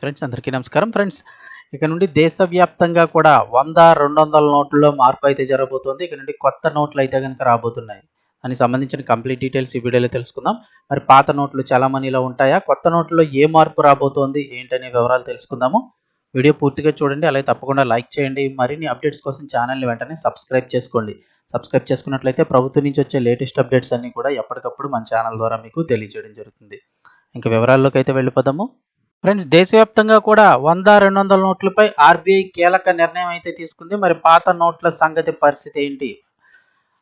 Friends అందరికీ నమస్కారం. Friends ఇక నుండి దేశవ్యాప్తంగా కూడా వంద రెండు వందల నోట్లలో మార్పు అయితే జరగబోతోంది. ఇక నుండి కొత్త నోట్లు అయితే కనుక రాబోతున్నాయి. దానికి సంబంధించిన కంప్లీట్ డీటెయిల్స్ ఈ వీడియోలో తెలుసుకుందాం. మరి పాత నోట్లు చాలా మనీలో ఉంటాయా? కొత్త నోట్లలో ఏ మార్పు రాబోతోంది? ఏంటనే వివరాలు తెలుసుకుందాము. వీడియో పూర్తిగా చూడండి. అలాగే తప్పకుండా లైక్ చేయండి. మరిన్ని అప్డేట్స్ కోసం ఛానల్ని వెంటనే సబ్స్క్రైబ్ చేసుకోండి. సబ్స్క్రైబ్ చేసుకున్నట్లయితే ప్రభుత్వం నుంచి వచ్చే లేటెస్ట్ అప్డేట్స్ అన్ని కూడా ఎప్పటికప్పుడు మన ఛానల్ ద్వారా మీకు తెలియజేయడం జరుగుతుంది. ఇంకా వివరాల్లోకి అయితే వెళ్ళిపోదాము. ఫ్రెండ్స్ దేశవ్యాప్తంగా కూడా వంద రెండు వందల నోట్లపై ఆర్బీఐ కీలక నిర్ణయం అయితే తీసుకుంది. మరి పాత నోట్ల సంగతి పరిస్థితి ఏంటి?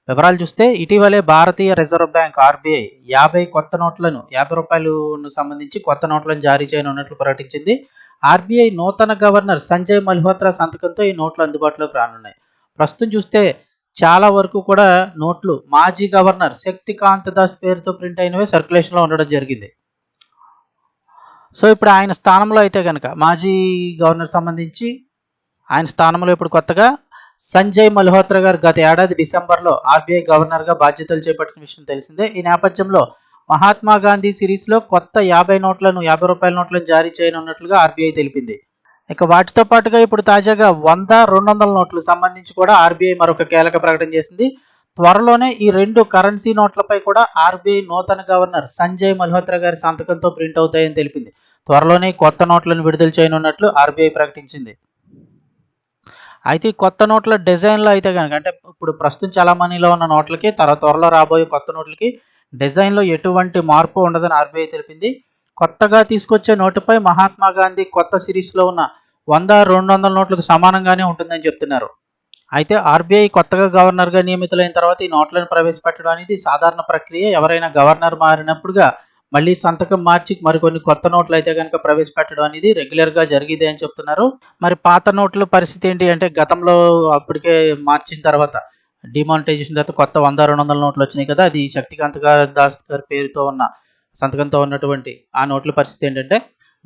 వివరాలు చూస్తే ఇటీవలే భారతీయ రిజర్వ్ బ్యాంక్ ఆర్బీఐ యాభై కొత్త నోట్లను యాభై రూపాయలను సంబంధించి కొత్త నోట్లను జారీ చేయనున్నట్లు ప్రకటించింది. ఆర్బీఐ నూతన గవర్నర్ సంజయ్ మల్హోత్రా సంతకంతో ఈ నోట్లు అందుబాటులోకి రానున్నాయి. ప్రస్తుతం చూస్తే చాలా వరకు కూడా నోట్లు మాజీ గవర్నర్ శక్తికాంత దాస్ పేరుతో ప్రింట్ అయినవే సర్క్యులేషన్లో ఉండడం జరిగింది. సో ఇప్పుడు ఆయన స్థానంలో అయితే కనుక మాజీ గవర్నర్ సంబంధించి ఆయన స్థానంలో ఇప్పుడు కొత్తగా సంజయ్ మల్హోత్రా గారు గత ఏడాది డిసెంబర్లో ఆర్బీఐ గవర్నర్గా బాధ్యతలు చేపట్టిన విషయం తెలిసిందే. ఈ నేపథ్యంలో మహాత్మా గాంధీ సిరీస్లో కొత్త యాభై నోట్లను యాభై రూపాయల నోట్లను జారీ చేయనున్నట్లుగా ఆర్బీఐ తెలిపింది. ఇక వాటితో పాటుగా ఇప్పుడు తాజాగా వంద రెండు వందల నోట్లు సంబంధించి కూడా ఆర్బీఐ మరొక కీలక ప్రకటన చేసింది. త్వరలోనే ఈ రెండు కరెన్సీ నోట్లపై కూడా ఆర్బీఐ నూతన గవర్నర్ సంజయ్ మల్హోత్రా గారి సంతకంతో ప్రింట్ అవుతాయని తెలిపింది. త్వరలోనే కొత్త నోట్లను విడుదల చేయనున్నట్లు ఆర్బీఐ ప్రకటించింది. అయితే ఈ కొత్త నోట్ల డిజైన్లో అయితే కనుక అంటే ఇప్పుడు ప్రస్తుతం చలామణిలో ఉన్న నోట్లకి తర్వాత త్వరలో రాబోయే కొత్త నోట్లకి డిజైన్లో ఎటువంటి మార్పు ఉండదని ఆర్బీఐ తెలిపింది. కొత్తగా తీసుకొచ్చే నోటుపై మహాత్మా గాంధీ కొత్త సిరీస్లో ఉన్న వంద రెండు వందల నోట్లకు సమానంగానే ఉంటుందని చెప్తున్నారు. అయితే ఆర్బీఐ కొత్తగా గవర్నర్గా నియమితులైన తర్వాత ఈ నోట్లను ప్రవేశపెట్టడం అనేది సాధారణ ప్రక్రియ. ఎవరైనా గవర్నర్ మారినప్పుడుగా మళ్ళీ సంతకం మార్చి మరికొన్ని కొత్త నోట్లు అయితే కనుక ప్రవేశపెట్టడం అనేది రెగ్యులర్గా జరిగేదే అని చెప్తున్నారు. మరి పాత నోట్ల పరిస్థితి ఏంటి అంటే గతంలో అప్పటికే మార్చిన తర్వాత డిమానిటైజేషన్ తర్వాత కొత్త వంద రెండు వందల నోట్లు వచ్చినాయి కదా అది శక్తికాంత్ గారు దాస్ గారి పేరుతో ఉన్న సంతకంతో ఉన్నటువంటి ఆ నోట్ల పరిస్థితి ఏంటంటే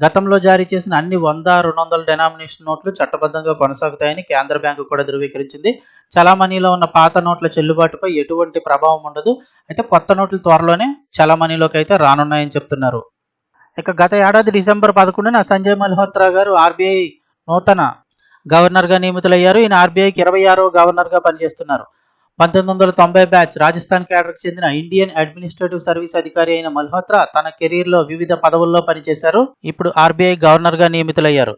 గతంలో జారీ చేసిన అన్ని వంద రెండు వందల డెనామినేషన్ నోట్లు చట్టబద్ధంగా కొనసాగుతాయని కేంద్ర బ్యాంకు కూడా ధృవీకరించింది. చలామణిలో ఉన్న పాత నోట్ల చెల్లుబాటుపై ఎటువంటి ప్రభావం ఉండదు. అయితే కొత్త నోట్లు త్వరలోనే చలామణిలోకి అయితే రానున్నాయని చెప్తున్నారు. ఇక గత ఏడాది డిసెంబర్ పదకొండున సంజయ్ మల్హోత్రా గారు ఆర్బీఐ నూతన గవర్నర్గా నియమితులయ్యారు. ఈయన ఆర్బీఐకి ఇరవై ఆరో గవర్నర్గా పనిచేస్తున్నారు. పంతొమ్మిది వందల తొంభై బ్యాచ్ రాజస్థాన్ కేడర్కి చెందిన ఇండియన్ అడ్మినిస్ట్రేటివ్ సర్వీస్ అధికారి అయిన మల్హోత్రా తన కెరీర్లో వివిధ పదవుల్లో పనిచేశారు. ఇప్పుడు ఆర్బీఐ గవర్నర్గా నియమితులయ్యారు.